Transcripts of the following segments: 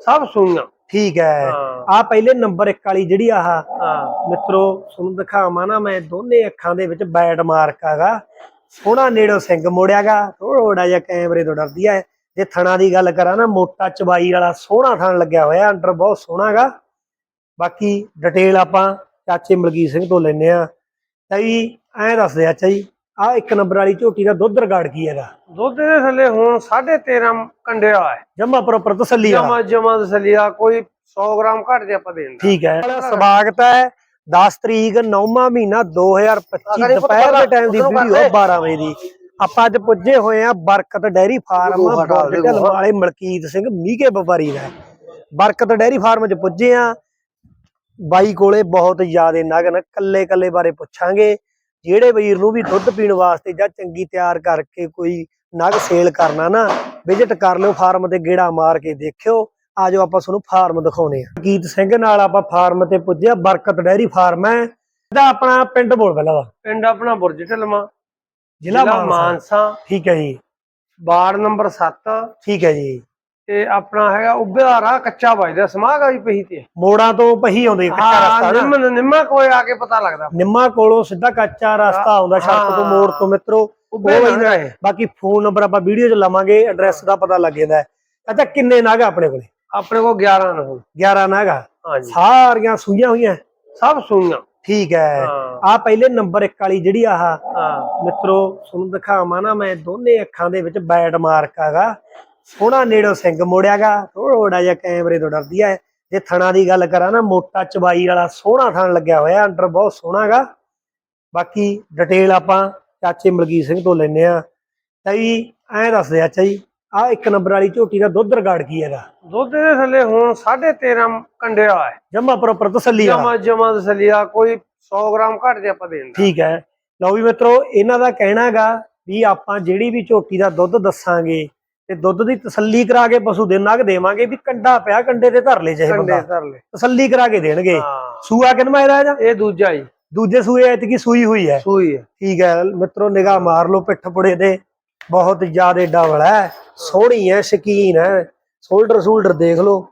ਸਭ ਸੂਈਆਂ ਠੀਕ ਹੈ। ਆ ਪਹਿਲੇ ਨੰਬਰ 1 ਵਾਲੀ ਜਿਹੜੀ ਆਹ ਮਿੱਤਰੋ ਤੁਹਾਨੂੰ ਦਿਖਾਵਾਂ ਨਾ ਮੈਂ ਦੋਨੇ ਅੱਖਾਂ ਦੇ ਵਿੱਚ ਬੈਡ ਮਾਰਕ ਹੈਗਾ ਸੋਹਣਾ ਨੇੜੋ ਸਿੰਘ ਮੋੜਿਆਗਾ ਥੋੜਾ ਜਿਹਾ ਕੈਮਰੇ ਤੋਂ ਡਰਦੀ ਹੈ ਜੇ ਥਣਾ ਦੀ ਗੱਲ ਕਰਾਂ ਨਾ ਮੋਟਾ ਚਬਾਈ ਵਾਲਾ ਸੋਹਣਾ ਥਣ ਲੱਗਿਆ ਹੋਇਆ ਅੰਡਰ ਬਹੁਤ ਸੋਹਣਾਗਾ। ਬਾਕੀ ਡਿਟੇਲ ਆਪਾਂ ਚਾਚੇ ਮਲਕੀਤ ਸਿੰਘ ਤੋਂ ਲੈਨੇ ਆ ਤਾਂ ਜੀ ਐਂ ਦੱਸਦੇ ਆ ਚਾਚਾ ਜੀ ਆ ਇੱਕ ਨੰਬਰ ਵਾਲੀ ਝੋਟੀ ਦਾ ਦੁੱਧ ਰਿਕਾਰਡ ਕੀ ਹੈਗਾ? ਦੁੱਧ ਦੇ ਥੱਲੇ ਹੁਣ 13.5 ਕੰਡਿਆ ਹੈ। ਜਮਾ ਪ੍ਰੋਪਰ ਤਸੱਲੀ ਵਾਲਾ ਜਮਾ ਜਮਾ ਦਸਲੀਆ ਕੋਈ 100 ਗ੍ਰਾਮ ਘੱਟ ਦੇ ਆਪਾਂ ਦੇਣ ਠੀਕ ਹੈ। ਸਵਾਗਤ ਹੈ 10 ਤਰੀਕ 9ਵਾਂ ਮਹੀਨਾ 2025 ਅਗਰ ਇਹ ਦੁਪਹਿਰ ਦੇ ਟਾਈਮ ਦੀ ਵੀਡੀਓ ਲੈ। 12 ਵਜੇ ਦੀ। ਆਪਾਂ ਅੱਜ ਪੁੱਜੇ ਹੋਏ ਆ ਬਰਕਤ ਡੈਰੀ ਫਾਰਮ ਬੋਰਡਲ ਵਾਲੇ ਮਲਕੀਤ ਸਿੰਘ ਮੀਗੇ ਵਪਾਰੀ ਦਾ। ਬਰਕਤ ਡੈਰੀ ਫਾਰਮ 'ਚ ਪੁੱਜੇ ਆ ਬਾਈ ਕੋਲੇ ਬਹੁਤ ਜ਼ਿਆਦੇ ਨਗਨ ਕੱਲੇ ਕੱਲੇ ਬਾਰੇ ਪੁੱਛਾਂਗੇ। ਜਿਹੜੇ ਵੀਰ ਨੂੰ ਵੀ ਦੁੱਧ ਪੀਣ ਵਾਸਤੇ ਜਾਂ ਚੰਗੀ ਤਿਆਰ ਕਰਕੇ ਕੋਈ ਨਗ ਸੇਲ ਕਰਨਾ ਨਾ ਵਿਜ਼ਿਟ ਕਰ ਲਿਓ ਫਾਰਮ ਤੇ ਗੇੜਾ ਮਾਰ ਕੇ ਦੇਖਿਓ। ਆਜੋ ਆਪਾਂ ਤੁਹਾਨੂੰ ਫਾਰਮ ਦਿਖਾਉਨੇ ਆ। ਮਲਕੀਤ ਸਿੰਘ ਨਾਲ ਆਪਾਂ ਫਾਰਮ ਤੇ ਪੁੱਜੇ ਆ ਬਰਕਤ ਡੈਰੀ ਫਾਰਮ ਹੈ। ਇਹਦਾ ਆਪਣਾ ਪਿੰਡ ਬੋਲ ਪਹਿਲਾਂ ਦਾ। ਪਿੰਡ ਆਪਣਾ ਬੁਰਜ ਢਲਮਾ ਜ਼ਿਲ੍ਹਾ ਮਾਨਸਾ। ਠੀਕ ਹੈ ਜੀ। ਵਾਰਡ ਨੰਬਰ 7 ਠੀਕ ਹੈ ਜੀ। ਤੇ ਆਪਣਾ ਹੈਗਾ ਉੱਭਿਆ ਰਾਹ ਕੱਚਾ ਵੱਜਦਾ ਸਮਾਗ ਵਾਲੀ ਪਹੀ ਤੇ। ਮੋੜਾਂ ਤੋਂ ਪਹੀ ਆਉਂਦੇ ਕੱਚਾ ਹਾਂ ਰਸਤਾ ਨਾ। ਨਿੰਮ ਨਿੰਮਾ ਕੋਈ ਆ ਕੇ ਪਤਾ ਲੱਗਦਾ। ਨਿੰਮਾ ਕੋਲੋਂ ਸਿੱਧਾ ਕੱਚਾ ਰਸਤਾ ਆਉਂਦਾ ਸੜਕ ਤੋਂ। ਮੋੜ ਤੋਂ ਮਿੱਤਰੋ। ਬਾਕੀ ਫੋਨ ਨੰਬਰ ਆਪਾਂ ਵੀਡੀਓ 'ਚ ਲਵਾਂਗੇ ਐਡਰੈਸ ਦਾ ਪਤਾ ਲੱਗ ਜਾਂਦਾ ਅੱਛਾ ਕਿੰਨੇ ਨਾਗ ਆਪਣੇ ਕੋਲੇ? ਆਪਣੇ ਕੋਲ 11 ਨੇ ਹੁਣ 11 ਨਾਗਾ ਹਾਂਜੀ। ਸਾਰੀਆਂ ਸੂਈਆਂ ਹੋਈਆਂ? ਸਭ ਸੂਈਆਂ। ਠੀਕ ਹੈ। ਆ ਪਹਿਲੇ ਨੰਬਰ 1 ਵਾਲੀ ਜਿਹੜੀ ਆਹ ਮਿੱਤਰੋ ਤੁਹਾਨੂੰ ਦਿਖਾਵਾਂ ਨਾ ਮੈਂ ਦੋਨੇ ਅੱਖਾਂ ਦੇ ਵਿੱਚ ਬੈਡ ਮਾਰਕ ਹੈਗਾ ਸੋਹਣਾ ਨੇੜੋ ਸਿੰਘ ਮੋੜਿਆਗਾ। ਥੋੜਾ ਜਿਹਾ ਕੈਮਰੇ ਤੋਂ ਡਰਦੀ ਹੈ ਜੇ ਥਣਾ ਦੀ ਗੱਲ ਕਰਾਂ ਨਾ ਮੋਟਾ ਚਬਾਈ ਵਾਲਾ ਸੋਹਣਾ ਥਣ ਲੱਗਿਆ ਹੋਇਆ ਅੰਡਰ ਬਹੁਤ ਸੋਹਣਾਗਾ। ਬਾਕੀ ਡਿਟੇਲ ਆਪਾਂ ਚਾਚੇ ਮਲਕੀਤ ਸਿੰਘ ਤੋਂ ਲੈਨੇ ਆ ਤਾਂ ਜੀ ਐਂ ਦੱਸਦੇ ਆ ਜੀ ਆ ਇੱਕ ਨੰਬਰ ਵਾਲੀ ਝੋਟੀ ਦਾ ਦੁੱਧ ਰਿਕਾਰਡ ਕੀ ਹੈਗਾ? ਦੁੱਧ ਦੇ ਥੱਲੇ ਹੁਣ 13.5 ਕੰਡਿਆ ਹੈ। ਜਮਾ ਪ੍ਰੋਪਰ ਤਸੱਲੀ ਵਾਲਾ। ਜਮਾ ਜਮਾ ਦਸਲੀਆ ਕੋਈ 100 ਗ੍ਰਾਮ ਘੱਟ ਦੇ ਆਪਾਂ ਦੇਣ ਠੀਕ ਹੈ। ਲਓ ਵੀ ਮਿੱਤਰੋ ਇਹਨਾਂ ਦਾ ਕਹਿਣਾਗਾ ਵੀ ਆਪਾਂ ਜਿਹੜੀ ਵੀ ਝੋਟੀ ਦਾ ਦੁੱਧ ਦੱਸਾਂਗੇ ਤੇ ਦੁੱਧ ਦੀ ਤਸੱਲੀ ਕਰਾ ਕੇ ਪਸ਼ੂ ਦੇ ਨਗ ਦੇਵਾਂਗੇ ਵੀ ਕੰਡਾ ਪਿਆ ਕੰਡੇ ਤੇ ਧਰ ਲੈ ਚਾਹੇ ਬੰਦਾ। ਲੈ ਤਸੱਲੀ ਕਰਾ ਕੇ ਦੇਣਗੇ। ਸੂਆ ਕਿੰਨਾ ਇਹਦਾ ਇਹਦਾ? ਇਹ ਦੂਜਾ ਹੀ ਦੂਜੇ ਸੂਏ ਐਤਕੀ ਸੂਈ ਹੋਈ ਹੈ। ਸੂਈ ਹੈ। ਠੀਕ ਹੈ ਮਿੱਤਰੋ ਨਿਗਾਹ ਮਾਰ ਲਓ ਪਿੱਠ ਪੁੜੇ ਤੇ ਬਹੁਤ ਜ਼ਿਆਦਾ ਡਬਲ ਹੈ। ਸੋਹਣੀ ਹੈ ਸ਼ਕੀਨ ਹੈ। ਸ਼ੋਲਡਰ ਸ਼ੋਲਡਰ ਦੇਖ ਲਓ।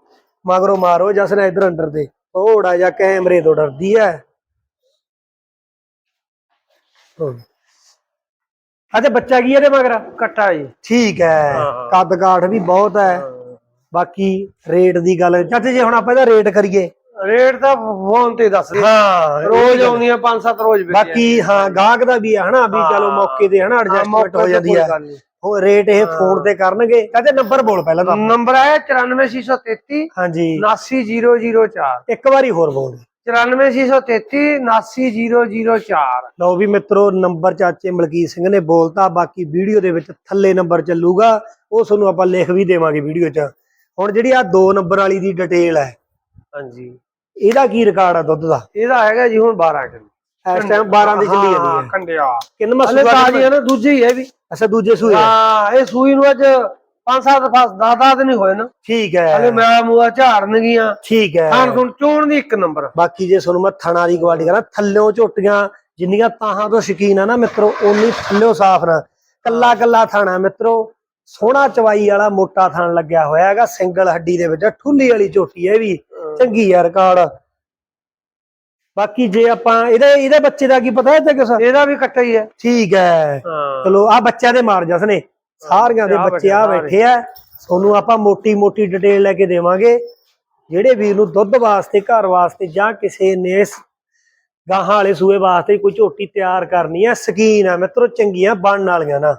ਮਗਰੋਂ ਮਾਰੋ ਜਸਨ ਇਧਰ ਅੰਡਰ ਤੇ। ਥੋੜਾ ਜਿਹਾ ਕੈਮਰੇ ਤੋਂ ਡਰਦੀ ਹੈ। ਅੱਛਾ ਬੱਚਾ ਕੀ ਇਹਦੇ ਮਗਰ? ਕੱਟਾ ਜੀ। ਠੀਕ ਹੈ। ਹਾਂ। ਕੱਦ ਕਾਠ ਵੀ ਬਹੁਤ ਹੈ। ਬਾਕੀ ਰੇਟ ਦੀ ਗੱਲ ਚਾਚਾ ਜੇ ਹੁਣ ਆਪਾਂ ਇਹਦਾ ਰੇਟ ਕਰੀਏ। ਰੇਟ ਤਾਂ ਫੋਨ ਤੇ ਦੱਸ ਦੇ। ਹਾਂ ਰੋਜ਼ ਆਉਂਦੀਆਂ 5-7 ਰੋਜ਼ ਵਿਕ ਬਾਕੀ ਹਾਂ ਗਾਹਕ ਦਾ ਵੀ ਹੈ ਹਨਾ ਵੀ ਚਲੋ ਮੌਕੇ ਤੇ ਹਨਾ ਐਡਜਸਟਮੈਂਟ ਹੋ ਜਾਂਦੀ ਹੈ। ਉਹ ਰੇਟ ਇਹ ਫੋਨ ਤੇ ਕਰਨਗੇ। ਚਾਚਾ ਨੰਬਰ ਬੋਲ ਪਹਿਲਾਂ ਤਾਂ ਨੰਬਰ ਹੈ 94633 ਹਾਂਜੀ। 79004 ਇੱਕ ਵਾਰੀ ਹੋਰ ਬੋਲ। 94633 79004 ਲਓ ਵੀ ਮਿੱਤਰੋ ਨੰਬਰ ਚਾਚੇ ਮਲਕੀਤ ਸਿੰਘ ਨੇ ਬੋਲਤਾ ਬਾਕੀ ਵੀਡੀਓ ਦੇ ਵਿੱਚ ਥੱਲੇ ਨੰਬਰ ਚੱਲੂਗਾ ਉਹ ਤੁਹਾਨੂੰ ਆਪਾਂ ਲਿਖ ਵੀ ਦੇਵਾਂਗੇ ਵੀਡੀਓ 'ਚ। ਹੁਣ ਜਿਹੜੀ ਆ 2 ਨੰਬਰ ਵਾਲੀ ਦੀ ਡਿਟੇਲ ਹੈ ਹਾਂਜੀ। ਇਹਦਾ ਕੀ ਰਿਕਾਰਡ ਆ ਦੁੱਧ ਦਾ? ਇਹਦਾ ਹੈਗਾ ਜੀ ਹੁਣ 12 ਕਿਲੋ। ਇਸ ਟਾਈਮ 12 ਦੀ ਚੱਲੀ ਜਾਂਦੀ ਹੈ ਕੰਡਿਆ। ਕਿੰਨਾ ਹਲੇ ਸੂਆ ਤਾਜੀ ਹੈ ਨਾ ਦੂਜੀ ਹੀ ਵੀ। ਅੱਛਾ ਦੂਜੇ ਸੂਏ ਆ। ਹਾਂ ਇਹ ਸੂਈ ਨੂੰ ਅੱਜ 5-7 ਫਸ 10-10 ਨਹੀਂ ਹੋਏ ਨਾ। ਠੀਕ ਹਲੇ ਹੈ ਮੈਂ ਮੂਆ ਝਾੜਨ ਗੀਆਂ ਠੀਕ ਹੈ। ਖਾਣ ਤੋਂ ਚੋਣ ਦੀ ਇੱਕ ਨੰਬਰ। ਬਾਕੀ ਜੇ ਤੁਹਾਨੂੰ ਮੈਂ ਥਣਾ ਦੀ ਕੁਆਲਿਟੀ ਕਰਾਂ ਥੱਲਿਓਂ ਝੋਟੀਆਂ ਜਿੰਨੀਆਂ ਤਾਹਾਂ ਤੋਂ ਸ਼ਕੀਨ ਆ ਨਾ ਮਿੱਤਰੋ ਓਨੀ ਥੱਲਿਓਂ ਸਾਫ਼ ਨਾ। ਕੱਲਾ ਕੱਲਾ ਥਾਣਾ ਮਿੱਤਰੋ ਸੋਹਣਾ ਚਵਾਈ ਵਾਲਾ ਮੋਟਾ ਥਣ ਲੱਗਿਆ ਹੋਇਆ ਹੈਗਾ ਸਿੰਗਲ ਹੱਡੀ ਦੇ ਵਿੱਚ। ਠੁੱਲੀ ਵਾਲੀ ਝੋਟੀ ਹੈ ਵੀ। ਚੰਗੀ ਆ ਰਿਕਾਰਡ। ਬਾਕੀ ਜੇ ਆਪਾਂ ਇਹਦੇ ਇਹਦੇ ਬੱਚੇ ਦਾ ਕੀ ਪਤਾ ਹੈ ਤੇ ਕਿਸ? ਇਹਦਾ ਵੀ ਕੱਟਾ ਹੀ ਹੈ। ਠੀਕ ਹੈ। ਹਾਂ। ਚਲੋ ਆ ਬੱਚਿਆਂ ਦੇ ਮਾਰ ਜਸ ਨੇ। ਸਾਰਿਆਂ ਦੇ ਬੱਚੇ ਆ। ਬੈਠੇ ਆ ਤੁਹਾਨੂੰ ਆਪਾਂ ਮੋਟੀ ਮੋਟੀ ਡਿਟੇਲ ਲੈ ਕੇ ਦੇਵਾਂਗੇ ਜਿਹੜੇ ਵੀਰ ਨੂੰ ਦੁੱਧ ਵਾਸਤੇ ਘਰ ਵਾਸਤੇ ਜਾਂ ਕਿਸੇ ਨੇ ਗਾਹਾਂ ਵਾਲੇ ਸੂਏ ਵਾਸਤੇ ਕੋਈ ਝੋਟੀ ਤਿਆਰ ਕਰਨੀ ਹੈ ਸਕੀਨ ਆ ਮਿੱਤਰੋ ਚੰਗੀਆਂ ਬਣਨ ਵਾਲੀਆਂ ਨਾ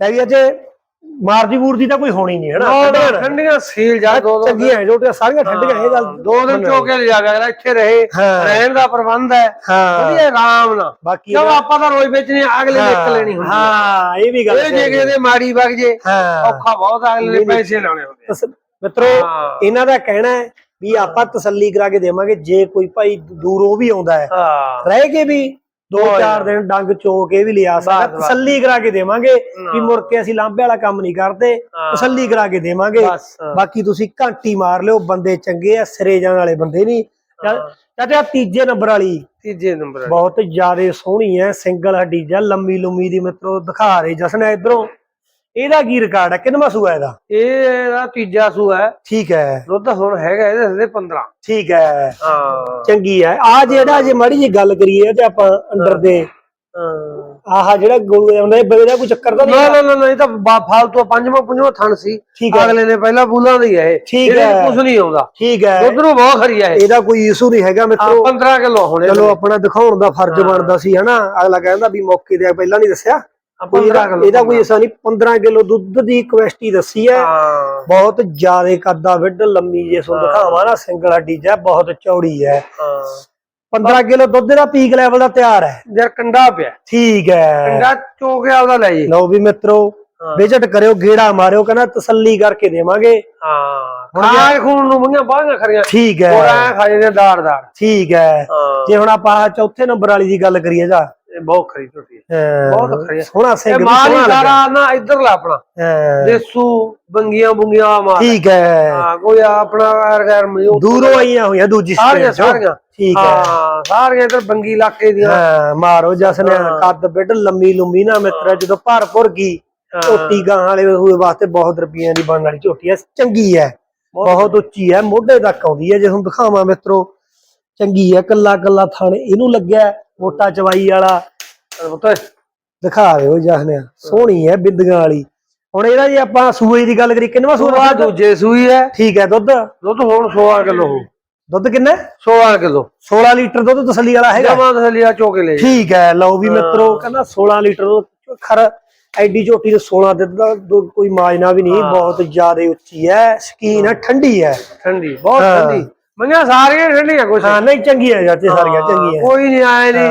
ਲੈ ਵੀ ਅਜੇ ਮਾਰਦੀ ਮੂਰਦੀ ਤਾਂ ਕੋਈ ਹੋਣੀ ਨਹੀਂ ਹਨਾ? ਠੰਡੀਆਂ ਨਾ। ਠੰਡੀਆਂ ਸੀਲ ਜਾ ਦੋ ਦੋ ਚੰਗੀਆਂ ਝੋਟੀਆਂ ਸਾਰੀਆਂ ਠੰਡੀਆਂ ਇਹ ਗੱਲ ਦੋ ਦਿਨ ਚੋ ਕੇ ਲਿਜਾ ਗਿਆ ਇੱਥੇ ਰਹੇ ਹਾਂ। ਰਹਿਣ ਦਾ ਪ੍ਰਬੰਧ ਹੈ। ਹਾਂ। ਵਧੀਆ ਆਰਾਮ ਨਾਲ। ਬਾਕੀ ਕਿਉਂ ਆਪਾਂ ਤਾਂ ਰੋਜ਼ ਵੇਚਣੀ ਅਗਲੇ ਨੇ ਇੱਕ ਲੈਣੀ ਹੁੰਦੀ ਹੈ। ਹਾਂ ਇਹ ਵੀ ਗੱਲ ਇਹ ਜੇ ਹੈ। ਕਿਤੇ ਮਾੜੀ ਵਗ ਜੇ ਹਾਂ। ਔਖਾ ਬਹੁਤ ਅਗਲੇ ਨੇ ਪੈਸੇ ਲਾਉਣੇ ਹੁੰਦੇ ਮਿੱਤਰੋ ਹਾਂ। ਇਹਨਾਂ ਦਾ ਕਹਿਣਾ ਹੈ ਵੀ ਆਪਾਂ ਤਸੱਲੀ ਕਰਾ ਕੇ ਦੇਵਾਂਗੇ ਜੇ ਕੋਈ ਭਾਈ ਦੂਰੋਂ ਵੀ ਆਉਂਦਾ ਹੈ ਹਾਂ। ਰਹਿ ਕੇ ਵੀ ਦੋ ਚਾਰ ਦਿਨ ਡੰਗ ਚੋ ਕੇ ਵੀ ਲਿਆ ਸਕਦਾ। ਤਸੱਲੀ ਕਰਾ ਕੇ ਦੇਵਾਂਗੇ ਹਾਂ। ਮੁੜ ਕੇ ਅਸੀਂ ਲਾਂਭੇ ਵਾਲਾ ਕੰਮ ਨਹੀਂ ਕਰਦੇ। ਤਸੱਲੀ ਕਰਾ ਕੇ ਦੇਵਾਂਗੇ ਬਾਕੀ ਤੁਸੀਂ ਘੰਟੀ ਮਾਰ ਲਿਓ ਬੰਦੇ ਚੰਗੇ ਆ ਸਿਰੇ ਜਾਣ ਵਾਲੇ ਬੰਦੇ ਨਹੀਂ। ਚਾਚਾ ਤੀਜੇ ਨੰਬਰ ਵਾਲੀ ਤੀਜੇ ਨੰਬਰ ਬਹੁਤ ਜ਼ਿਆਦਾ ਸੋਹਣੀ ਹੈ ਸਿੰਗਲ ਹੱਡੀ ਜਾਂ ਲੰਮੀ ਲੰਮੀ ਦੀ ਮਿੱਤਰੋ ਦਿਖਾ ਰਹੇ ਜਸਨ ਇਧਰੋਂ ਇਹਦਾ ਕੀ ਰਿਕਾਰਡ ਹੈ ਕਿੰਨਵਾਂ ਸੂਆ ਇਹਦਾ? ਇਹ ਇਹਦਾ ਤੀਜਾ ਸੂਆ ਹੈ। ਠੀਕ ਹੈ। ਦੁੱਧ ਹੁਣ ਹੈਗਾ ਇਹਦੇ ਥੱਲੇ 15 ਠੀਕ ਹੈ। ਹਾਂ। ਚੰਗੀ ਹੈ। ਆ ਜਿਹੜਾ ਜੇ ਮਾੜੀ ਜੀ ਗੱਲ ਕਰੀਏ ਤੇ ਆਪਾਂ ਅੰਦਰ ਦੇ ਆਹ ਜਿਹੜਾ ਗੋਲੂ ਆਉਂਦਾ ਇਹ ਬੇੜਾ ਕੋਈ ਚੱਕਰ ਤਾਂ ਨਹੀਂ ਨਾ ਨਾ ਨਾ, ਇਹ ਤਾਂ ਫਾਲਤੂ ਪੰਜਵਾਂ ਪੰਜਵਾਂ ਥਣ ਸੀ। ਅਗਲੇ ਨੇ ਪਹਿਲਾਂ ਬੂਲਾਂ ਦੀ ਹੈ ਇਹ ਠੀਕ ਹੈ। ਕੁਝ ਨਹੀਂ ਆਉਂਦਾ। ਠੀਕ ਹੈ। ਦੁੱਧ ਨੂੰ ਬਹੁਤ ਖਰੀ ਹੈ ਇਹ। ਇਹਦਾ ਕੋਈ ਇਸ਼ੂ ਨਹੀਂ ਹੈਗਾ ਮਿੱਤਰੋ। 15 ਕਿਲੋ ਹੋਣੇ ਚਲੋ ਆਪਣਾ ਦਿਖਾਉਣ ਦਾ ਫਰਜ਼ ਬਣਦਾ ਸੀ ਹਨਾ? ਅਗਲਾ ਕਹਿੰਦਾ ਵੀ ਮੌਕੇ ਤੇ ਪਹਿਲਾਂ ਨਹੀਂ ਦੱਸਿਆ। ਕੋਈ 15 ਇਹਦਾ ਕੋਈ ਐਸਾ ਨਹੀਂ 15 ਕਿਲੋ ਦੁੱਧ ਦੀ ਕੁਐਸਟੀ ਦੱਸੀ ਹੈ। ਬਹੁਤ ਜ਼ਿਆਦਾ ਕੱਦਾ ਵਿੱਡ ਲੰਮੀ ਜੇ ਸੋ ਦਿਖਾਵਾਂ ਨਾ ਸਿੰਗਲ ਹੱਡੀ ਹੈ, ਬਹੁਤ ਚੌੜੀ ਹੈ। ਹਾਂ। 15 ਕਿਲੋ ਦੁੱਧ ਦਾ ਪੀਕ ਲੈਵਲ ਦਾ ਤਿਆਰ ਹੈ। ਯਾਰ ਕੰਡਾ ਪਿਆ। ਠੀਕ ਹੈ। ਕੰਡਾ ਚੋਕਿਆ ਉਹਦਾ ਲੈ ਜੀ। ਲਓ ਵੀ ਮਿੱਤਰੋ। ਵਿਜ਼ਿਟ ਕਰਿਓ ਗੇੜਾ ਮਾਰਿਓ ਕਹਿੰਦਾ ਤਸੱਲੀ ਕਰਕੇ ਦੇਵਾਂਗੇ। ਹਾਂ। ਖਾਣ ਖੂਨ ਨੂੰ ਮੰਗੀਆਂ ਬਾਹਾਂ ਖਰੀਆਂ ਠੀਕ ਹੋਰ ਹੈ ਐ ਖਾਏ ਦਾੜ ਦਾੜ ਠੀਕ ਹੈ। ਜੇ ਹੁਣ ਆਪਾਂ ਚੌਥੇ ਨੰਬਰ ਵਾਲੀ ਦੀ ਗੱਲ ਕਰੀਏ ਜਾ ਇਹ ਬਹੁਤ ਖਰੀ ਝੋਟੀ ਹੈ। ਬਹੁਤ ਖਰੀ ਹੈ। ਸੋਹਣਾ ਸਿੰਘ ਵੀ ਮਾਲ ਹੀ। ਸਾਰਾ ਨਾ ਇੱਧਰ ਲਾ ਆਪਣਾ। ਦੇਸੂ ਬੰਗੀਆਂ ਬੁੰਗੀਆਂ ਮਾਲ ਠੀਕ ਹੈ। ਹਾਂ ਕੋਈ ਆਪਣਾ ਗੈਰ ਗੈਰ ਮਯੂ ਦੂਰੋਂ ਆਈਆਂ ਹੋਈਆਂ ਦੂਜੀ ਸਾਰੀਆਂ ਸਟੇਟ ਚੋਂ। ਸਾਰੀਆਂ। ਠੀਕ ਹੈ। ਹਾਂ ਸਾਰੀਆਂ ਇੱਧਰ ਬੰਗੀ ਇਲਾਕੇ ਦੀਆਂ। ਹਾਂ ਮਾਰੋ ਜਸ ਨੇ ਹਾਂ। ਕੱਦ ਬਿੱਡ ਲੰਮੀ ਲੰਮੀ ਨਾ ਮਿੱਤਰਾ ਜਦੋਂ ਭਰਪੁਰ ਗਈ। ਝੋਟੀ ਗਾਂ ਵਾਲੇ ਹੋਏ ਵਾਸਤੇ ਬਹੁਤ ਰੁਪਈਆਂ ਦੀ ਬਣਨ ਵਾਲੀ ਝੋਟੀ ਹੈ। ਚੰਗੀ ਹੈ। ਬਹੁਤ ਉੱਚੀ ਹੈ। ਮੋਢੇ ਤੱਕ ਆਉਂਦੀ ਹੈ। ਜੇ ਤੁਹਾਨੂੰ ਦਿਖਾਵਾਂ ਮਿੱਤਰੋ ਚੰਗੀ ਹੈ। ਕੱਲਾ ਕੱਲਾ ਥਣ ਇਹਨੂੰ ਲੱਗਿਆ। ਮੋਟਾ ਚਵਾਈ ਵਾਲਾ। ਪੁੱਤ ਦਿਖਾ ਦਿਓ ਜਸ ਨੇ ਸੋਹਣੀ ਹੈ ਬਿੰਦੀਆਂ ਵਾਲੀ। ਹੁਣ ਇਹਦਾ ਜੇ ਆਪਾਂ ਸੂਏ ਦੀ ਗੱਲ ਕਰੀ ਕਿੰਨਵਾ ਸੂਆ ਸੂਆ ਦੂਜੇ ਸੂਈ ਹੈ ਠੀਕ ਹੈ ਦੁੱਧ। ਦੁੱਧ ਹੁਣ 16 ਕਿਲੋ ਹੋ ਦੁੱਧ ਕਿੰਨਾ? 16 ਕਿਲੋ। 16 ਲੀਟਰ ਦੁੱਧ ਤਸੱਲੀ ਵਾਲਾ ਹੈਗਾ। ਜਮਾ ਥਲੀਆ ਚੋਕੇ ਲੈ। ਠੀਕ ਹੈ ਲਓ ਵੀ ਮਿੱਤਰੋ ਕਹਿੰਦਾ 16 ਲੀਟਰ ਖਰ ਐਡੀ ਝੋਟੀ ਦੇ 16 ਦੇ ਦੁੱਧ ਦਾ ਕੋਈ ਮਾਜਨਾ ਵੀ ਨਹੀਂ ਬਹੁਤ ਜ਼ਿਆਦਾ ਉੱਚੀ ਹੈ ਸਕੀਨ ਹੈ। ਠੰਡੀ ਹੈ ਠੰਡੀ। ਬਹੁਤ। ਠੰਡੀ। ਮੰਗਿਆ ਸਾਰੀਆਂ ਠੰਡੀਆਂ ਕੁਛ ਹਾਂ ਨਹੀਂ ਚੰਗੀ ਹੈ ਜਾਤੇ ਸਾਰੀਆਂ ਚੰਗੀਆਂ ਕੋਈ ਨਹੀਂ ਆਏ ਨਹੀਂ।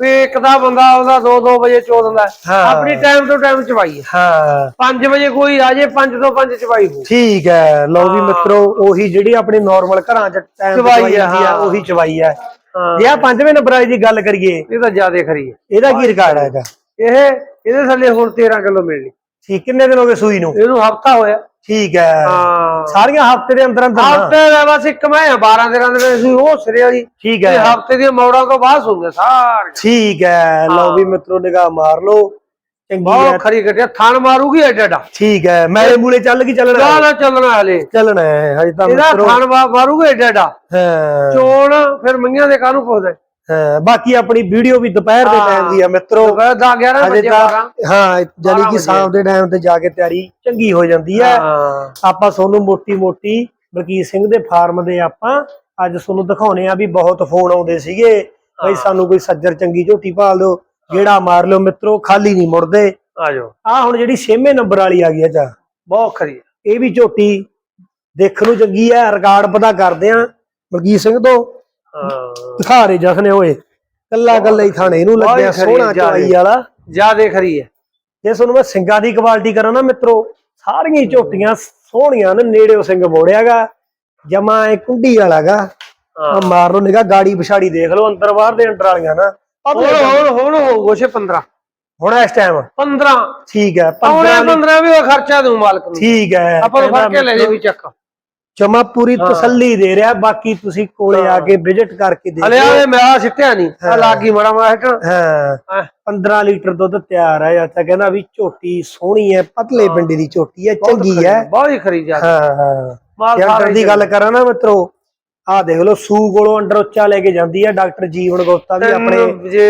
ਵੀ ਇੱਕ ਤਾਂ ਬੰਦਾ ਆਉਂਦਾ 2-2 ਵਜੇ ਚੋ ਦਿੰਦਾ। ਆਪਣੀ ਟਾਈਮ ਤੋਂ ਟਾਈਮ ਚਵਾਈ ਹੈ ਹਾਂ। 5 ਵਜੇ ਕੋਈ ਆ ਜੇ 5 ਤੋਂ 5 ਚਵਾਈ ਹੋ ਠੀਕ ਹੈ। ਲਓ ਵੀ ਮਿੱਤਰੋ ਉਹੀ ਜਿਹੜੀ ਆਪਣੀ ਨਾਰਮਲ ਘਰਾਂ ਚ ਟਾਈਮ ਚਵਾਈ ਹਾਂ। ਉਹੀ ਚਵਾਈ ਹਾਂ। ਜੇ ਆ ਪੰਜਵੇਂ ਨੰਬਰ ਦੀ ਗੱਲ ਕਰੀਏ ਇਹ ਤਾਂ ਜ਼ਿਆਦਾ ਖਰੀ ਹੈ ਇਹਦਾ ਕੀ ਰਿਕਾਰਡ ਹੈਗਾ ਇਹ ਇਹਦੇ ਥੱਲੇ ਹੁਣ 13 ਕਿਲੋ ਮਿਲਣੀ। ਠੀਕ ਕਿੰਨੇ ਦਿਨ ਹੋ ਗਏ ਸੂਈ ਨੂੰ? ਇਹਨੂੰ ਹਫਤਾ ਹੋਇਆ। ਠੀਕ ਹੈ। ਹਾਂ। ਸਾਰੀਆਂ ਹਫ਼ਤੇ ਦੇ ਅੰਦਰ ਅੰਦਰ? ਹਫ਼ਤੇ ਦਾ ਬਸ ਇੱਕ ਮੈਂ 12 13 ਦਿਨ ਸੀ ਉਹ ਸਿਰੇ ਵਾਲੀ। ਠੀਕ ਹੈ। ਹਫ਼ਤੇ ਦੀਆਂ ਮੌੜਾਂ ਤੋਂ ਬਾਅਦ ਹੁੰਦੇ ਸਾਰੇ। ਠੀਕ ਹੈ। ਲਓ ਵੀ ਮਿੱਤਰੋ ਨਿਗਾਹ ਮਾਰ ਲਓ। ਬਹੁਤ ਖਰੀ ਕੱਟਿਆ ਥਣ ਮਾਰੂਗੀ ਐਡਾ ਐਡਾ। ਠੀਕ ਹੈ। ਮੈਲੇ ਮੂਲੇ ਚੱਲ ਗਈ ਚੱਲਣਾ। ਨਾ ਚੱਲਣਾ ਹਲੇ। ਚੱਲਣਾ ਹੈ। ਹਜੇ ਤਾਂ ਇਹਦਾ ਮਿੱਤਰੋ। ਥਣ ਮਾਰੂਗਾ ਐਡਾ ਐਡਾ। ਹਾਂ। ਚੋਣ ਫਿਰ ਮਈਆਂ ਦੇ ਕਾਹਨੂੰ ਪੁੱਛਦੇ? ਬਾਕੀ ਆਪਣੀ ਵੀਡੀਓ ਵੀ ਦੁਪਹਿਰ ਦੇ। ਟਾਈਮ ਦੀ ਆ ਮਿੱਤਰੋ। ਦੁਪਹਿਰ ਦਾ 11 ਹਜੇ ਵਜੇ ਤਾਂ 12 ਹਾਂ ਜਾਨੀ ਕਿ। ਸ਼ਾਮ ਦੇ ਟਾਈਮ ਤੇ ਜਾ ਕੇ ਤਿਆਰੀ ਚੰਗੀ ਹੋ ਜਾਂਦੀ ਹੈ। ਆਪਾਂ ਤੁਹਾਨੂੰ ਮੋਟੀ ਮੋਟੀ ਬਲਕੀਤ ਸਿੰਘ ਦੇ ਫਾਰਮ ਦੇ ਆਪਾਂ ਅੱਜ ਤੁਹਾਨੂੰ ਦਿਖਾਉਣੇ ਆ ਵੀ ਬਹੁਤ ਫੋਨ ਆਉਂਦੇ ਸੀਗੇ। ਬਈ ਸਾਨੂੰ ਕੋਈ ਸੱਜਰ ਚੰਗੀ ਝੋਟੀ ਭਾਲ ਦਿਓ ਗੇੜਾ ਮਾਰ ਲਿਓ ਮਿੱਤਰੋ ਖਾਲੀ ਨਹੀਂ ਮੁੜਦੇ। ਆ ਜਾਓ। ਆ ਹੁਣ ਜਿਹੜੀ 6ਵੇਂ ਨੰਬਰ ਵਾਲੀ ਆ ਗਈ ਆ ਜਾ। ਬਹੁਤ ਖਰੀ। ਇਹ ਵੀ ਝੋਟੀ ਦੇਖਣ ਨੂੰ ਚੰਗੀ ਹੈ ਰਿਕਾਰਡ ਪਤਾ ਕਰਦੇ ਆ। ਬਲਕੀਤ ਸਿੰਘ ਤੋਂ ਹਾਂ। ਦਿਖਾ ਰਹੇ ਜਸਨੇ ਓਏ। ਕੱਲਾ ਕੱਲਾ ਹੀ ਥਾਣੇ ਇਹਨੂੰ ਲੱਗਿਆ ਹੀ ਸੋਹਣਾ। ਚਵਾਈ ਵਾਲਾ। ਜਿਆਦੇ ਖਰੀ ਹੈ। ਜੇ ਤੁਹਾਨੂੰ ਮੈਂ ਸਿੰਘਾਂ ਦੀ ਕੁਆਲਿਟੀ ਕਰਾਂ ਨਾ ਮਿੱਤਰੋ ਸਾਰੀਆਂ ਹੀ ਝੋਟੀਆਂ ਸੋਹਣੀਆਂ ਨੇ ਨੇੜਿਓ ਸਿੰਘ ਮੋੜਿਆਗਾ ਜਮਾ ਇਹ ਕੁੰਡੀ ਵਾਲਾਗਾ। ਹਾਂ। ਆ ਮਾਰ ਲਓ ਨਿਗਾ ਗਾੜੀ ਪਿਛਾੜੀ ਦੇਖ ਲਓ ਅੰਦਰ ਬਾਹਰ ਦੇ ਅੰਦਰ ਵਾਲੀਆਂ ਨਾ। ਹੁਣ ਹੁਣ ਹੁਣ ਹੋਊਗਾ ਛੇ 15 ਹੁਣ ਇਸ ਟਾਈਮ 15 ਠੀਕ ਹੈ ਆਉਣੇ 15 15 ਵੀ ਖਰਚਾ ਦੂੰ ਮਾਲਕ ਨੂੰ। ਠੀਕ ਹੈ। ਆਪਾਂ ਨੂੰ ਫੜ ਕੇ ਲੈ ਜੇ ਵੀ ਚੱਕ। ਜਮਾ ਪੂਰੀ। ਤਸੱਲੀ ਦੇ ਰਿਹਾ ਬਾਕੀ ਤੁਸੀਂ ਕੋਲੇ ਆ ਕੇ ਵਿਜ਼ਿਟ ਕਰਕੇ ਦੇਖ ਹਲੇ ਆਵੇ ਮੈਂ ਸਿੱਟਿਆ ਨਹੀਂ ਆ ਲਾਗੀ ਮੜਾ ਮੜਾ ਹਟਣ ਹਾਂ। ਹਾਂ। 15 ਲੀਟਰ ਦੁੱਧ ਤਿਆਰ ਹੈ ਚਾਚਾ ਕਹਿੰਦਾ ਵੀ ਝੋਟੀ ਸੋਹਣੀ ਹੈ ਪਤਲੇ ਪਿੰਡੀ ਦੀ ਝੋਟੀ ਹੈ ਚੰਗੀ ਹੈ। ਬਹੁਤ ਹੀ ਖਰੀ ਜਾ ਹਾਂ ਹਾਂ। ਮਾਲ ਦੀ ਗੱਲ ਕਰਾਂ ਨਾ ਮਿੱਤਰੋ। ਆਹ ਦੇਖ ਲਓ ਸੂ ਕੋਲੋਂ ਅੰਡਰ ਉੱਚਾ ਲੈ ਕੇ ਜਾਂਦੀ ਹੈ ਡਾਕਟਰ ਜੀਵਨ ਗੁਪਤਾ ਵੀ ਆਪਣੇ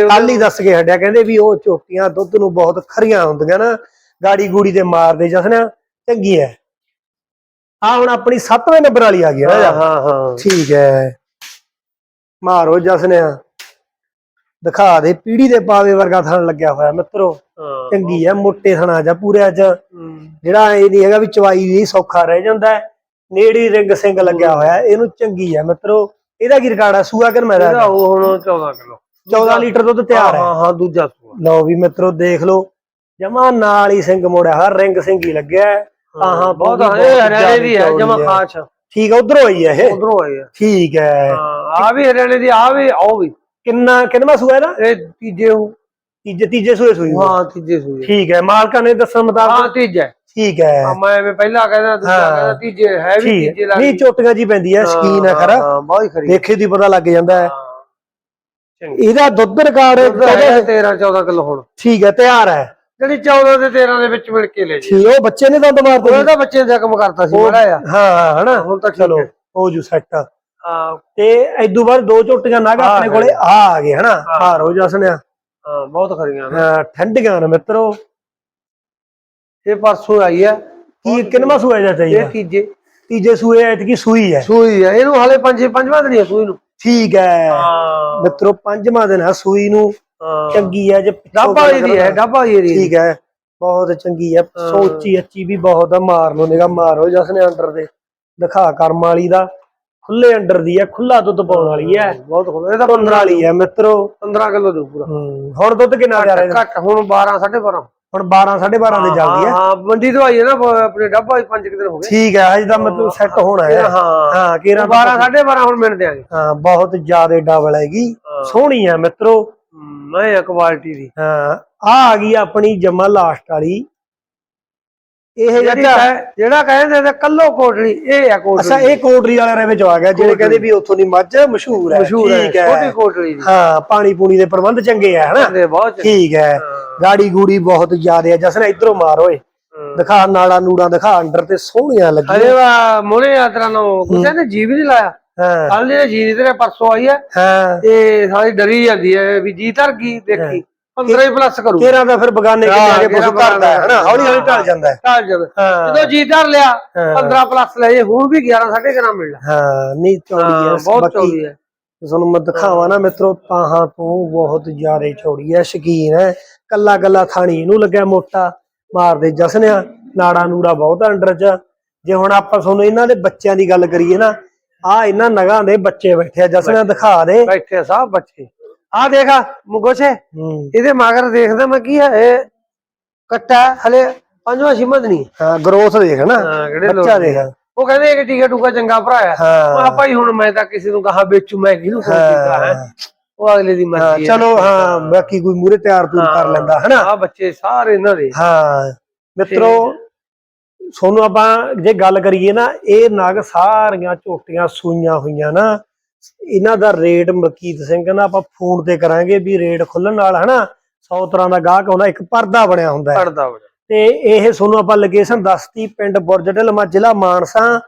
ਕੱਲ ਹੀ ਦੱਸ ਕੇ ਹਟਿਆ ਕਹਿੰਦੇ ਵੀ ਉਹ ਝੋਟੀਆਂ ਦੁੱਧ ਨੂੰ ਬਹੁਤ ਖਰੀਆਂ ਹੁੰਦੀਆਂ ਨਾ ਗਾੜੀ ਗੂੜੀ ਤੇ ਮਾਰਦੇ ਜਸਨਾ ਚੰਗੀ ਹੈ। ਆ ਹੁਣ ਆਪਣੀ 7ਵੇਂ ਨੰਬਰ ਵਾਲੀ ਆ ਗਈ ਹਾਂ ਹਾਂ ਹਾਂ। ਠੀਕ ਹੈ। ਮਾਰੋ ਜਸਨਿਆ ਦਿਖਾ ਦੇ ਪੀੜੀ ਦੇ ਪਾਵੇ ਵਰਗਾ ਥਣ ਲੱਗਿਆ ਹੋਇਆ ਮਿੱਤਰੋ। ਚੰਗੀ ਹੈ। ਮੋਟੇ ਥਣਾ ਜਾ ਚ। ਹਮ, ਜਿਹੜਾ ਇਹ ਨਹੀਂ ਹੈਗਾ ਵੀ ਚਵਾਈ ਵੀ ਸੌਖਾ ਰਹਿ ਜਾਂਦਾ। ਨੇੜੀ ਰਿੰਗ ਸਿੰਘ ਲੱਗਿਆ ਹੋਇਆ ਇਹਨੂੰ ਚੰਗੀ ਹੈ ਮਿੱਤਰੋ। ਇਹਦਾ ਕੀ ਰਿਕਾਰਡ ਹੈ ਸੂਆ ਕਰ ਮੈਦਾ ਇਹਦਾ ਉਹ ਹੁਣ 14 ਕਿਲੋ। 14 ਲੀਟਰ ਦੁੱਧ ਤਿਆਰ ਹੈ। ਹਾਂ ਹਾਂ ਦੂਜਾ ਸੂਆ। ਲਓ ਵੀ ਮਿੱਤਰੋ ਦੇਖ ਲਓ। ਜਮਾ ਨਾਲ ਹੀ ਸਿੰਘ ਮੋੜਿਆ ਹਰ ਰਿੰਗ ਸਿੰਘ ਹੀ ਲੱਗਿਆ ਹੈ। ਹਾਂ ਬਹੁਤ ਇਹ ਹਰਿਆਣੇ ਦੀ ਹੈ ਜਮਾ ਖਾਚ ਠੀਕ ਹੈ ਉਧਰੋਂ ਆਈ ਹੈ ਇਹ? ਉਧਰੋਂ ਆਈ ਹੈ। ਠੀਕ ਹੈ। ਹਾਂ ਆ ਵੀ ਹਰਿਆਣੇ ਦੀ ਆ ਵੀ ਆਓ ਵੀ। ਕਿੰਨਾ ਕਿੰਨਾ ਸੂਆ ਇਹਦਾ? ਇਹ ਤੀਜੇ ਹੋ। ਤੀਜੇ ਤੀਜੇ ਸੂਏ ਸੂਈ। ਹਾਂ ਤੀਜੇ ਸੂਏ। ਠੀਕ ਹੈ ਮਾਲਕਾਂ ਨੇ ਦੱਸਣ ਹਾਂ ਮੁਤਾਬਕ ਤੀਜਾ। ਹੈ। ਠੀਕ ਹੈ। ਆ ਮੈਂ ਐਵੇਂ ਪਹਿਲਾਂ ਕਹਿੰਦਾ ਦੂਜਾ। ਕਹਿੰਦਾ ਤੀਜੇ ਹੈ ਵੀ ਤੀਜੇ ਲੱਗ ਨਹੀਂ ਚੋਟੀਆਂ ਜੀ ਪੈਂਦੀ ਹੈ ਸਕੀਨ ਹੈ ਖਰਾ। ਹਾਂ ਬਹੁਤ ਹੀ ਖਰੀ। ਦੇਖੇ ਦੀ ਪਤਾ ਲੱਗ ਜਾਂਦਾ ਹੈ। ਇਹਦਾ ਦੁੱਧ ਰਿਕਾਰਡ ਦੁੱਧ ਹੈਗਾ 13 14 ਕਿਲੋ ਹੁਣ। ਠੀਕ ਹੈ ਤਿਆਰ ਹੈ। ਜਿਹੜੀ 14 ਤੇ 13 ਦੇ ਵਿੱਚ ਮਿਲ ਕੇ ਲੈ ਜੀ। ਠੀਕ ਉਹ ਬੱਚੇ ਨੇ ਦੰਦ ਮਾਰਦੇ ਉਹਦਾ ਬੱਚੇ ਨੇ ਜ਼ਖਮ ਕਰਤਾ ਸੀ ਮਾੜਾ ਆ ਹਾਂ ਹਨਾ? ਹੁਣ ਤਾਂ ਚਲੋ ਹੈ। ਜੂ ਸੈੱਟ ਹਾਂ। ਤੇ ਐਦੂ ਬਾਅਦ ਦੋ ਝੋਟੀਆਂ ਨਗ ਆਪਣੇ ਕੋਲੇ ਆ ਆ ਗਏ ਹਨਾ। ਹਾਰ ਹੋ ਜਸਨਿਆ ਹਾਂ ਬਹੁਤ ਖਰੀਆਂ ਨੇ। ਹਾਂ, ਠੰਡੀਆਂ ਨੇ ਮਿੱਤਰੋ। ਇਹ ਪਰਸੋਂ ਆਈ ਹੈ ਕੀ ਕਿੰਨਵਾ ਸੂਆ ਜਾ ਇਹ ਚਾਹੀਦਾ ਤੀਜੇ। ਤੀਜੇ ਸੂਏ ਐਤਕੀ ਸੂਈ ਹੈ ਸੂਈ ਹੈ ਇਹਨੂੰ ਹਾਲੇ ਪੰਜੇ ਪੰਜਵਾਂ ਦਿਨ ਹੀ ਸੂਈ ਨੂੰ। ਠੀਕ ਹੈ। ਹਾਂ। ਮਿੱਤਰੋ ਪੰਜਵਾਂ ਦਿਨ ਹੈ ਸੂਈ ਨੂੰ। ਚੰਗੀ ਹੈ ਜੇ ਡੱਬਾ ਦੀ ਹੈ ਡੱਬਾ ਦੀ। ਠੀਕ ਹੈ ਬਹੁਤ ਚੰਗੀ ਹੈ ਹਾਂ। ਸੋਚੀ ਅੱਚੀ ਵੀ ਬਹੁਤ ਆ ਮਾਰ ਲੋ ਨਿਗਾ ਮਾਰੋ ਜਸਨੇ ਅੰਡਰ ਦੇ। ਦਿਖਾ ਕਰਮ ਵਾਲੀ ਦਾ ਖੁੱਲੇ ਅੰਡਰ ਦੀ ਹੈ ਖੁੱਲਾ ਦੁੱਧ ਪਾਉਣ ਵਾਲੀ ਹੈ। ਬਹੁਤ ਖੁੱਲ੍ਹਾ। ਇਹ ਤਾਂ ਵਾਲੀ ਹੈ ਮਿੱਤਰੋ। 15 ਕਿਲੋ ਦੇ ਪੂਰਾ। ਹੂੰ, ਹੁਣ ਦੁੱਧ ਕਿੰਨਾ ਜਾ ਰਿਹਾ? ਘੱਟ ਹੁਣ 12 12.5 ਹੁਣ 12 12.5 ਦੇ ਚੱਲਦੀ ਹੈ। ਹਾਂ ਮੰਡੀ ਤੋਂ ਆਈ ਹੈ ਨਾ ਆਪਣੇ ਡੱਬਾ 5 ਦਿਨ ਹੋ ਗਏ। ਠੀਕ ਹੈ ਅਜੇ ਤਾਂ ਮਤਲਬ ਸੈੱਟ ਹੋਣਾ ਹੈ। ਹਾਂ। ਹਾਂ ਕੀਰਾ 12 12.5 ਹੁਣ ਮਿਲ ਦਿਆਂਗੇ ਹਾਂ ਬਹੁਤ ਜ਼ਿਆਦਾ ਡਬਲ ਹੈਗੀ। ਹਾਂ। ਸੋਹਣੀ ਹੈ ਮਿੱਤਰੋ। ਮੈਂ ਆ ਕੁਆਲਿਟੀ ਦੀ। ਹਾਂ ਆ ਆ ਗਈ ਆਪਣੀ ਜਮਾ ਲਾਸਟ ਵਾਲੀ। ਇਹ ਜਿਹੜੀ ਜਿਹੜਾ ਕਹਿ- ਜਿਹੜਾ ਕਹਿੰਦੇ ਨੇ ਕੱਲੋ ਕੋਟਲੀ ਇਹ ਆ ਕੋਟਲੀ। ਅੱਛਾ ਇਹ ਕੋਟਰੀ ਵਾਲੇ ਦੇ ਵਿੱਚ ਆ ਗਿਆ ਜਿਹੜੇ ਕਹਿੰਦੇ ਵੀ ਉੱਥੋਂ ਦੀ ਮੱਝ ਮਸ਼ਹੂਰ ਹੈ। ਮਸ਼ਹੂਰ ਹੈ ਠੀਕ ਛੋਟੀ ਕੋਟਲੀ ਦੀ ਹਾਂ ਪਾਣੀ ਪੂਣੀ ਦੇ ਪ੍ਰਬੰਧ ਚੰਗੇ ਆ ਹਨਾ। ਠੀਕ ਹੈ। ਗਾੜੀ ਗੂੜੀ ਬਹੁਤ ਜ਼ਿਆਦਾ ਆ। ਜਸਨ ਇਧਰੋਂ ਮਾਰ ਓਏ। ਦਿਖਾ ਨਾਲਾ ਨੂੜਾ ਦਿਖਾ ਅੰਡਰ ਤੇ ਸੋਹਣੀਆਂ ਲੱਗੀਆਂ। ਅਰੇ ਵਾ ਮੋਨੇ ਯਾਤਰਾ ਨੂੰ ਕੁਛ ਨੇ ਜੀ ਵੀ ਨਹੀਂ ਲਾਇਆ? ਕੱਲ ਨੇ ਜੀ ਨੀ ਤੇਰੇ ਪਰਸੋਂ ਆਈ ਹੈ ਹਾਂ। ਤੇ ਸਾਰੀ ਡਰੀ ਜਾਂਦੀ ਹੈ ਵੀ ਜੀ ਧਰ ਗਈ ਦੇਖੀ। 15 ਹੀ ਪਲੱਸ ਕਰੂ ਤੇਰਾ ਤਾਂ ਫਿਰ ਬਗਾਨੇ ਕਿਤੇ ਆ ਕੇ ਕੇਰਾਂ ਪਸ਼ੂ ਧਰਦਾ ਹੈ ਹਨਾ? ਹੌਲੀ ਹੌਲੀ ਢਲ ਜਾਂਦਾ ਹੈ। ਢਲ ਜਾਂਦਾ ਜਦੋਂ ਜੀ ਧਰ ਲਿਆ ਹਾਂ। 15 ਪਲੱਸ ਲੈ ਜੇ ਹੁਣ ਵੀ 11 11.5 ਮਿਲਣਾ। ਹਾਂ ਨਹੀਂ ਚੌੜੀ ਹਾਂ ਬਹੁਤ ਚੌੜੀ ਹੈ। ਤੁਹਾਨੂੰ ਮੈਂ ਦਿਖਾਵਾਂ ਨਾ ਮਿੱਤਰੋ ਤਾਹਾਂ ਤੋਂ ਬਹੁਤ ਜ਼ਿਆਦਾ ਚੌੜੀ ਹੈ ਸ਼ਕੀਨ ਹੈ। ਕੱਲਾ ਕੱਲਾ ਥਾਣੀ ਇਹਨੂੰ ਲੱਗਿਆ ਮੋਟਾ ਮਾਰਦੇ ਜਸਨਿਆ ਨਾੜਾ ਨੂੜਾ ਬਹੁਤ ਅੰਡਰ ਚ ਜੇ ਹੁਣ ਆਪਾਂ ਤੁਹਾਨੂੰ ਇਹਨਾਂ ਦੇ ਬੱਚਿਆਂ ਦੀ ਗੱਲ ਕਰੀਏ ਨਾ ਆ ਇਹਨਾਂ ਨਗਾਂ ਦੇ ਬੱਚੇ ਬੈਠੇ ਆ ਜਸਨਿਆ ਦਿਖਾ ਦੇ। ਬੈਠੇ ਸਭ ਬੱਚੇ। ਆ ਦੇਖਾ ਮੁਗੋਛੇ ਹੂੰ। ਇਹਦੇ ਮਗਰ ਦੇਖਦਾ ਮੈਂ ਕੀ ਹੈ ਇਹ ਕੱਟਾ ਹਲੇ ਪੰਜਵਾਂ ਛਿਮਦ ਨਹੀਂ। ਹਾਂ ਗਰੋਥ ਦੇਖ ਨਾ। ਬੱਚਾ ਦੇਖ। ਉਹ ਕਹਿੰਦੇ ਕਿ ਟੀਕਾ ਟੂਕਾ ਚੰਗਾ ਭਰਾ ਹੈ। ਭਾਈ ਹੁਣ ਮੈਂ ਤਾਂ ਕਿਸੇ ਨੂੰ ਕਹਾ ਵੇਚੂ ਮੈਂ ਕਿਹਨੂੰ ਟੀਕਾ ਹੈ। ਉਹ ਅਗਲੇ ਦੀ ਮਰਜ਼ੀ ਹੈ ਚਲੋ ਹਾਂ ਬਾਕੀ ਕੋਈ ਮੂਰੇ ਤਿਆਰ ਤੂਰ ਕਰ ਲੈਂਦਾ ਹਨਾ? ਆ ਬੱਚੇ ਸਾਰੇ ਇਹਨਾਂ ਦੇ। ਹਾਂ। ਮਿੱਤਰੋ ਸੋਨੂੰ ਆਪਾਂ ਜੇ ਗੱਲ ਕਰੀਏ ਨਾ ਇਹ ਨਗ ਸਾਰੀਆਂ ਝੋਟੀਆਂ ਸੂਈਆਂ ਹੋਈਆਂ ਨਾ ਇਹਨਾਂ ਦਾ ਰੇਟ ਮਲਕੀਤ ਸਿੰਘ ਕਹਿੰਦਾ ਆਪਾਂ ਫੋਨ ਤੇ ਕਰਾਂਗੇ ਵੀ ਰੇਟ ਖੁੱਲਣ ਨਾਲ ਹਨਾ 100 ਤਰ੍ਹਾਂ ਦਾ ਗਾਹਕ ਆਉਂਦਾ ਇੱਕ ਪਰਦਾ ਬਣਿਆ ਹੁੰਦਾ ਹੈ। ਤੇ ਇਹ ਤੁਹਾਨੂੰ ਆਪਾਂ ਲੋਕੇਸ਼ਨ ਦੱਸਤੀ ਪਿੰਡ ਬੁਰਜਟਲਮਾ ਜ਼ਿਲ੍ਹਾ ਮਾਨਸਾ।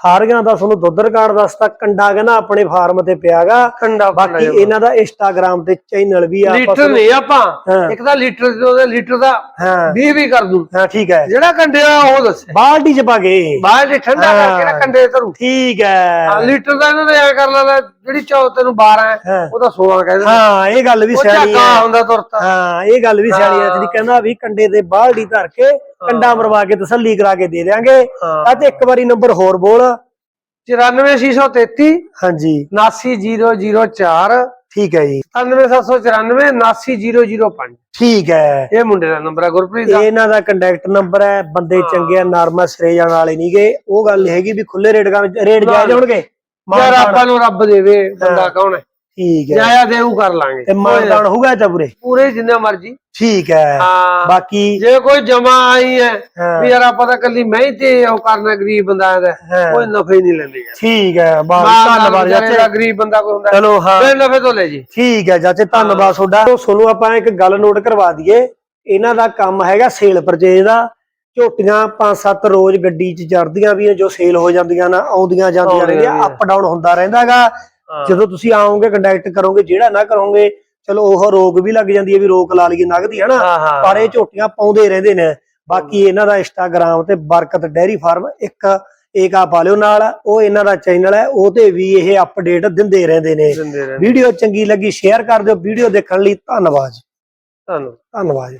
ਸਾਰੀਆਂ ਦਾ ਤੁਹਾਨੂੰ ਦੁੱਧ ਰਿਕਾਰਡ ਦੱਸਤਾ ਕੰਡਾ ਕਹਿੰਦਾ ਆਪਣੇ ਫਾਰਮ ਤੇ ਪਿਆਗਾ। ਕੰਡਾ ਬਾਕੀ ਇਹਨਾਂ ਦਾ ਇੰਸਟਾਗ੍ਰam ਤੇ ਚੈਨਲ ਵੀ ਆ ਲੀਟਰ ਨਹੀਂ ਆਪਾਂ। ਇੱਕ ਤਾਂ ਲੀਟਰ ਦੇ ਲੀਟਰ ਦਾ ਹਾਂ। 20 ਵੀ ਕਰ ਦੂੰ। ਹਾਂ ਠੀਕ ਹੈ। ਜਿਹੜਾ ਕੰਡੇ ਉਹ ਦੱਸੇ। ਬਾਲਟੀ ਚ ਪਾ ਕੇ। ਬਾਹਰ ਦੇ ਠੰਡਾ। ਕਰਕੇ ਨਾ ਕੰਡੇ ਧਰੂ। ਠੀਕ ਹੈ। ਲੀਟਰ ਦਾ ਇਹਨਾਂ ਨੇ ਐ ਕਰ ਲੈਣਾ ਜਿਹੜੀ ਚੌ ਤੈਨੂੰ 12 ਹੈ ਹਾਂ। ਉਹਦਾ 16 ਕਹਿੰਦੇ ਹਾਂ ਇਹ ਗੱਲ ਵੀ ਉਹ ਸਿਆਣੀ ਚੱਕਾ ਹੈ। ਹੁੰਦਾ ਤੁਰਤਾ। ਹਾਂ ਇਹ ਗੱਲ ਵੀ ਸਿਆਣੀ ਹੈ। ਜਿਹੜੀ ਕਹਿੰਦਾ ਵੀ ਕੰਡੇ ਤੇ ਬਾਲਟੀ ਧਰ ਕੇ ਕੰਡਾ ਮਰਵਾ ਕੇ ਤਸੱਲੀ ਕਰਾ ਕੇ ਦੇ ਦਿਆਂਗੇ। ਆ ਤੇ ਇੱਕ ਵਾਰੀ ਨੰਬਰ ਹੋਰ ਬੋਲ। 94633 ਹਾਂਜੀ। 79004 ਠੀਕ ਹੈ ਜੀ। 97794 79005 ਠੀਕ ਹੈ। ਇਹ ਮੁੰਡੇ ਦਾ ਨੰਬਰ ਹੈ ਗੁਰਪ੍ਰੀਤ ਦਾ। ਇਹਨਾਂ ਦਾ ਕੰਟੈਕਟ ਨੰਬਰ ਹੈ। ਬੰਦੇ ਚੰਗੇ ਆ ਨਾਰਮਲ ਸਿਰੇ ਜਾਣ ਵਾਲੇ ਨਹੀਂਗੇ ਉਹ ਗੱਲ ਹੈਗੀ ਵੀ ਖੁੱਲੇ ਰੇਟ ਕਰ ਰੇਟ ਜਾਇਜ਼ ਹੋਣਗੇ ਯਾਰ ਆਪਾਂ ਨੂੰ ਰੱਬ ਦੇਵੇ ਬੰਦਾ ਕੌਣ ਹੈ? ਠੀਕ ਹੈ। ਜਾਇਆ ਦੇਊ ਕਰ ਲਾਂਗੇ। ਤੇ ਮਾਨਦਾਨ ਹੋਊਗਾ ਤਾਂ ਪੂਰੇ? ਪੂਰੇ ਜਿੰਨੇ ਮਰਜ਼ੀ। ਠੀਕ ਹੈ। ਬਾਕੀ ਜੇ ਕੋਈ ਜਮਾ ਆਈ ਹੈ। ਵੀ ਯਾਰ ਆਪਾਂ ਤਾਂ ਕੱਲੀ ਮੈਂ ਹੀ ਤੇ ਉਹ ਕਰਨਾ ਗਰੀਬ ਬੰਦਾ ਦਾ। ਕੋਈ ਨਫੇ ਨਹੀਂ ਲੈਂਦੇ ਠੀਕ ਹੈ ਬਾਬਾ ਧੰਨਵਾਦ ਚਾਚੇ। ਗਰੀਬ ਬੰਦਾ ਕੋਈ ਹੁੰਦਾ। ਚਲੋ ਹਾਂ। ਫਿਰ ਨਫੇ ਤੋਂ ਲੈ ਜੀ। ਠੀਕ ਹੈ ਚਾਚੇ ਧੰਨਵਾਦ ਤੁਹਾਡਾ। ਤੁਹਾਨੂੰ ਆਪਾਂ ਇੱਕ ਗੱਲ ਨੋਟ ਕਰਵਾ ਦਈਏ। ਇਹਨਾਂ ਦਾ ਕੰਮ ਹੈਗਾ ਸੇਲ ਪਰਚੇਜ ਦਾ। ਝੋਟੀਆਂ ਪੰਜ ਸੱਤ ਰੋਜ਼ ਗੱਡੀ 'ਚ ਚੜਦੀਆਂ ਵੀ ਨੇ ਜੋ ਸੇਲ ਹੋ ਜਾਂਦੀਆਂ ਨਾ ਆਉਂਦੀਆਂ ਜਾਂਦੀਆਂ ਰਹਿੰਦੀਆਂ ਅਪ ਡਾਊਨ ਹੁੰਦਾ ਰਹਿੰਦਾਗਾ ਜਦੋਂ ਤੁਸੀਂ ਆਓਗੇ ਕੰਟੈਕਟ ਕਰੋਗੇ ਜਿਹੜਾ ਨਾ ਕਰੋਗੇ ਚਲੋ ਉਹ ਰੋਕ ਵੀ ਲੱਗ ਜਾਂਦੀ ਹੈ ਵੀ ਰੋਕ ਲਾ ਲਈਏ ਨਗਦੀ ਹੈ ਨਾ। ਹਾਂ ਹਾਂ ਪਰ ਇਹ ਝੋਟੀਆਂ ਪਾਉਂਦੇ ਰਹਿੰਦੇ ਨੇ। ਬਾਕੀ ਇਹਨਾਂ ਦਾ ਇੰਸਟਾਗ੍ਰam ਤੇ ਬਰਕਤ ਡੈਰੀ ਫਾਰਮ ਇੱਕ ਏਕਾ ਪਾ ਲਿਓ ਨਾਲ ਉਹ ਇਹਨਾਂ ਦਾ ਚੈਨਲ ਹੈ ਉਹ ਤੇ ਵੀ ਇਹ ਅਪਡੇਟ ਦਿੰਦੇ ਰਹਿੰਦੇ ਨੇ। ਵੀਡੀਓ ਚੰਗੀ ਲੱਗੀ ਸ਼ੇਅਰ ਕਰ ਦਿਓ ਵੀਡੀਓ ਦੇਖਣ ਲਈ ਧੰਨਵਾਦ ਤੁਹਾਨੂੰ ਧੰਨਵਾਦ।